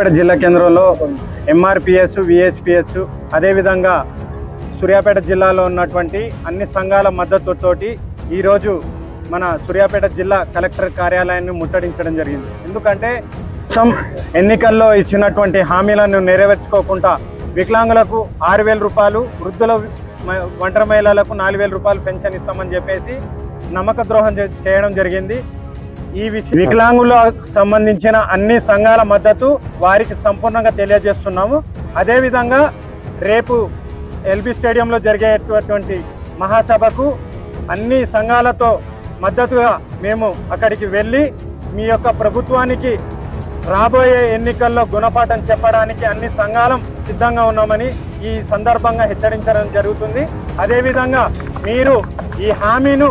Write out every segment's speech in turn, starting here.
సూర్యాపేట జిల్లా కేంద్రంలో ఎంఆర్పిఎస్ విహెచ్పిఎస్ అదేవిధంగా సూర్యాపేట జిల్లాలో ఉన్నటువంటి అన్ని సంఘాల మద్దతుతోటి ఈరోజు మన సూర్యాపేట జిల్లా కలెక్టర్ కార్యాలయాన్ని ముట్టడించడం జరిగింది. ఎందుకంటే సం ఎన్నికల్లో ఇచ్చినటువంటి హామీలను నెరవేర్చుకోకుండా వికలాంగులకు ఆరు వేల రూపాయలు వృద్ధుల ఒంటరి మహిళలకు నాలుగు వేల రూపాయలు పెన్షన్ ఇస్తామని చెప్పేసి నమ్మక ద్రోహం చేయడం జరిగింది. ఈ విషయం వికలాంగులకు సంబంధించిన అన్ని సంఘాల మద్దతు వారికి సంపూర్ణంగా తెలియజేస్తున్నాము. అదేవిధంగా రేపు ఎల్బీ స్టేడియంలో జరిగేటటువంటి మహాసభకు అన్ని సంఘాలతో మద్దతుగా మేము అక్కడికి వెళ్ళి మీ యొక్క ప్రభుత్వానికి రాబోయే ఎన్నికల్లో గుణపాఠం చెప్పడానికి అన్ని సంఘాలం సిద్ధంగా ఉన్నామని ఈ సందర్భంగా హెచ్చరించడం జరుగుతుంది. అదేవిధంగా మీరు ఈ హామీను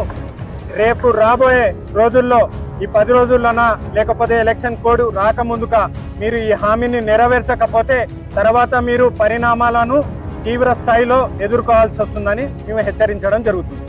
రేపు రాబోయే రోజుల్లో ఈ పది రోజుల్లోనా? లేకపోతే ఎలక్షన్ కోడ్ రాకముందుగా మీరు ఈ హామీని నెరవేర్చకపోతే తర్వాత మీరు పరిణామాలను తీవ్ర స్థాయిలో ఎదుర్కోవాల్సి వస్తుందని మేము హెచ్చరించడం జరుగుతుంది.